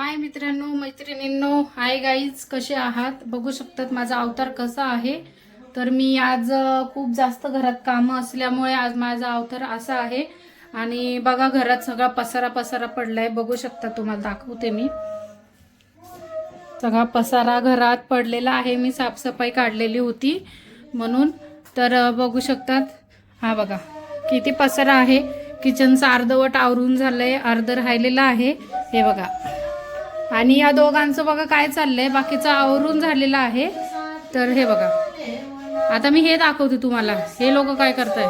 हाय मित्रांनो मैत्रिणींनो. Hi guys कसे आहात? बघू शकतात माझा अवतार कसा आहे. तर मी आज खूप जास्त घरात कामं असल्यामुळे आज माझा अवतार असा आहे. आणि बघा घरात सगळा पसारा पसारा पडलाय. बघू शकता तुम्हाला दाखवते मी. सगळा पसारा घरात पडलेला आहे. मी साफसफाई काढलेली होती म्हणून. तर बघू शकतात. हा बघा किती पसारा आहे. किचनचं अर्धवट आवरून झालंय. अर्ध राहिलेलं आहे. हे बघा. आणि या दोघांचं बघा काय चाललंय. बाकीचं आवरून झालेलं आहे. तर हे बघा. आता मी हे दाखवते तुम्हाला. हे लोक काय करताय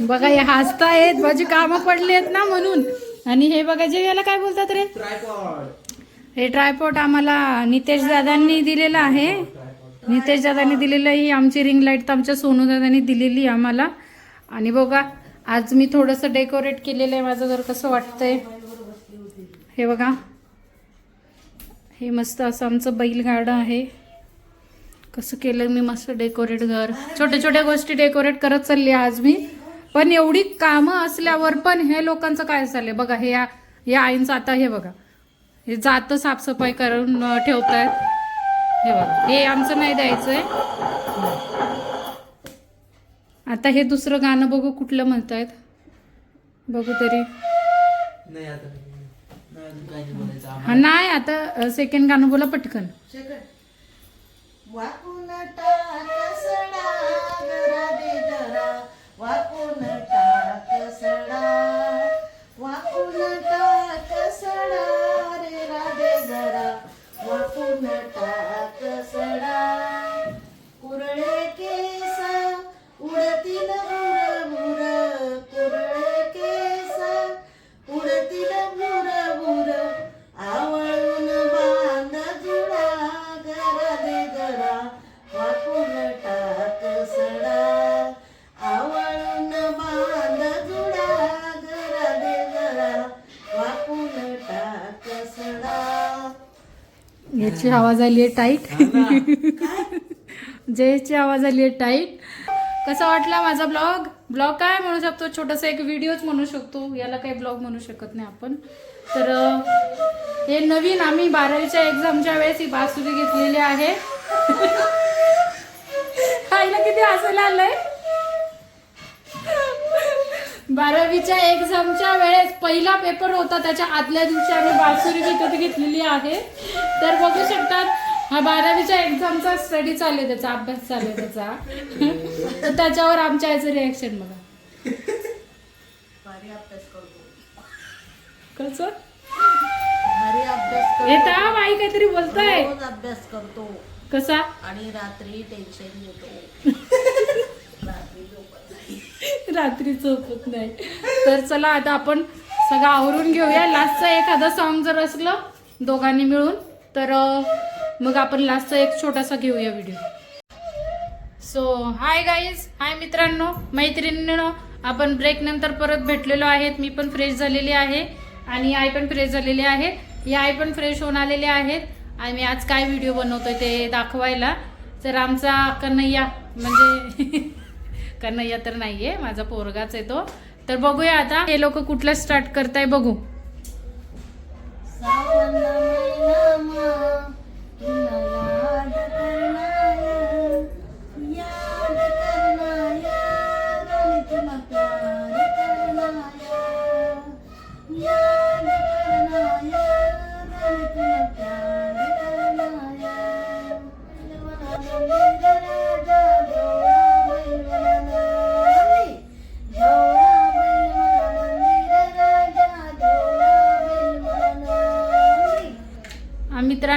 बघा हे हसतायत माझी कामं पडली आहेत ना म्हणून. आणि हे बघा जे याला काय बोलतात रे? हे ट्रायपॉट आम्हाला नितेश दादांनी दिलेलं आहे. नितेश दादांनी दिलेलं ही आमची रिंग लाइट तर आमच्या सोनू दादांनी दिलेली आम्हाला. आणि बघा आज मी थोडंसं डेकोरेट केलेलं आहे माझं घर कसं वाटतंय. हे बघा. हे मस्त असं आमचं बैलगाडं आहे. कसं केलं मी मस्त डेकोरेट घर. छोट्या छोट्या गोष्टी डेकोरेट करत चालली आज मी. पण एवढी कामं असल्यावर पण हे लोकांचं काय चाललंय? बघा हे या या आईंचं आता हे बघा. हे जातं साफसफाई करून अं, ठेवतायत. हे बघा. हे आमचं नाही द्यायचंय. आता हे दुसरं गाणं बघू कुठलं म्हणतायत. बघू तरी. नाही आता नाही. अजून काही नाही बोलायचं हा नाही आता सेकंड गाणं बोला पटकन. that. याची आवाज आली आहे टाईट जयची आवाज आली आहे टाईट कसा वाटला माझा ब्लॉग ब्लॉग काय म्हणू शकतो? छोटासा एक व्हिडिओच म्हणू शकतो. याला काही ब्लॉग म्हणू शकत नाही आपण. तर हे नवीन आम्ही बारावीच्या एक्झामच्या वेळेस ही बासुरी घेतलेली आहे. आईला किती हसायला आलंय. बारावीच्या एक्झामच्या वेळेस पहिला पेपर होता त्याच्या आदल्या दिवशी आम्ही बासुरी विकत घेतलेली आहे. तर बघू शकतात हा बारावीच्या एक्झामचा स्टडी चालू आहे त्याचा अभ्यास चालू आहे त्याचा. तर त्याच्यावर आमच्या याचं रिॲक्शन बघा. भारी अभ्यास करतो. कसं? तर आई काहीतरी बोलताय. अभ्यास करतो. कसा? आणि रात्री टेन्शन नाही रात्री झोपत नाही. तर चला आता आपण सगळं आवरून घेऊया. लास्टचं एखादं सॉन्ग जर असलं दोघांनी मिळून तर मग आपण लास्टचा एक छोटासा घेऊया video so hi guys hi मित्रांनो मैत्रिणींनो आपण ब्रेक नंतर परत भेटलेलो आहेत. मी पण फ्रेश झालेली आहे आणि आई पण फ्रेश झालेली आहे. या आई पण फ्रेश होऊन आलेले आहेत. आणि आज काय व्हिडिओ बनवतोय ते दाखवायला. तर आमचा कन्हैया म्हणजे कन्हैया तर नाहीये माझा पोरगाच आहे तो. तर बघूया आता हे लोक कुठला स्टार्ट करताय बघू.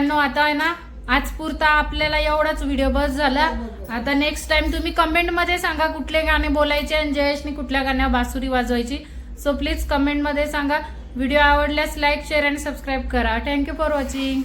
मित्रांनो आता आहे ना आज पुरता आपल्याला एवढाच व्हिडिओ बस झाला. आता नेक्स्ट टाइम तुम्ही कमेंटमध्ये सांगा कुठले गाणे बोलायचे आणि जयेशने कुठल्या गाण्यावर बासुरी वाजवायची. सो प्लीज कमेंटमध्ये सांगा. व्हिडिओ आवडल्यास लाईक शेअर आणि सबस्क्राईब करा. Thank you for watching